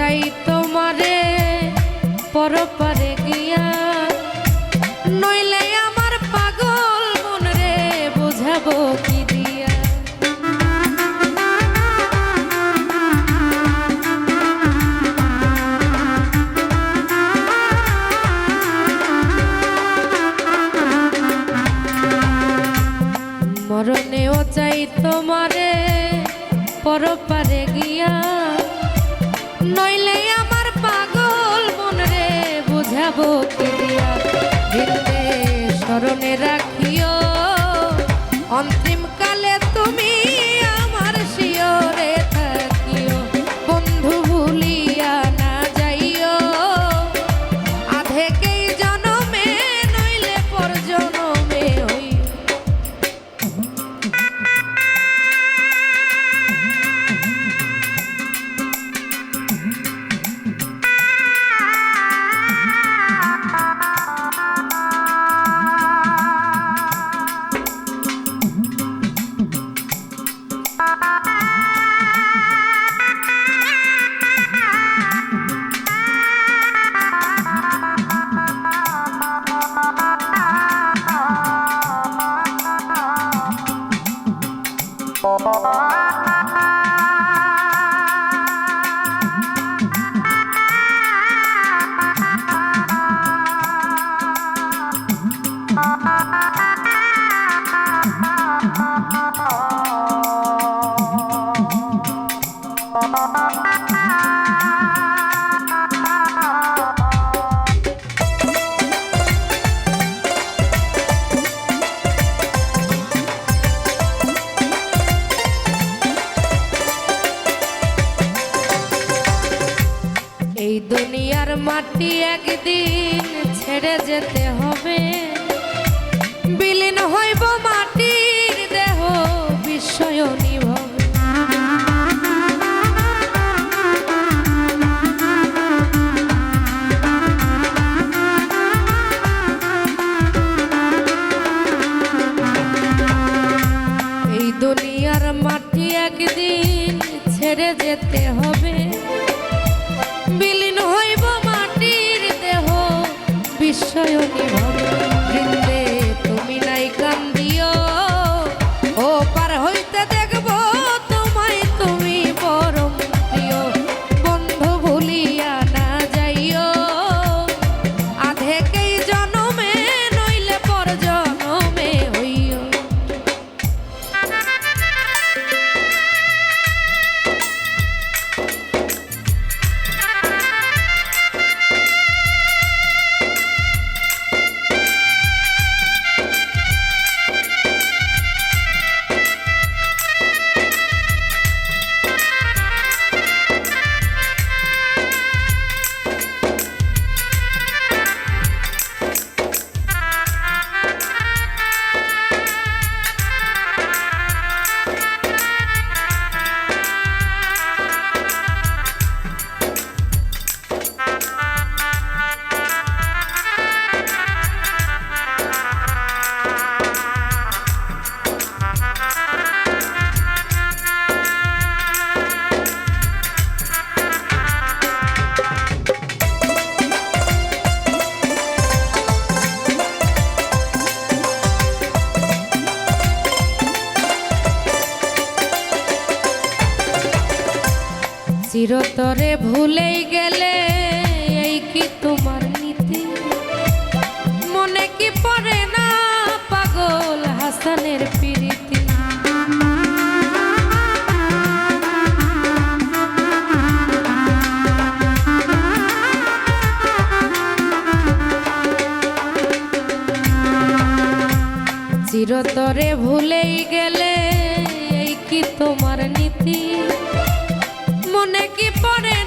চাই তোমারে, পরপারে গিয়া। নইলে আমার পাগল মন রে বুঝাবো কি দিয়া। মরণেও চাই তোমারে, পরপারে গিয়া। নইলে আমার পাগল মন রে বুঝাবো কি দিয়া। শরণে রাখ আর মাটি একদিন ছেড়ে যেতে হবে। বিলীন হইব মাটি শয়নে চিরতরে ভুলেই গেলে, এই কি তোমার নীতি? মনে কি পড়ে না পাগল হাসানের প্রীতি? চিরতরে ভুলেই গেলে, এই কি তোমার নীতি? মনে কি পড়ে?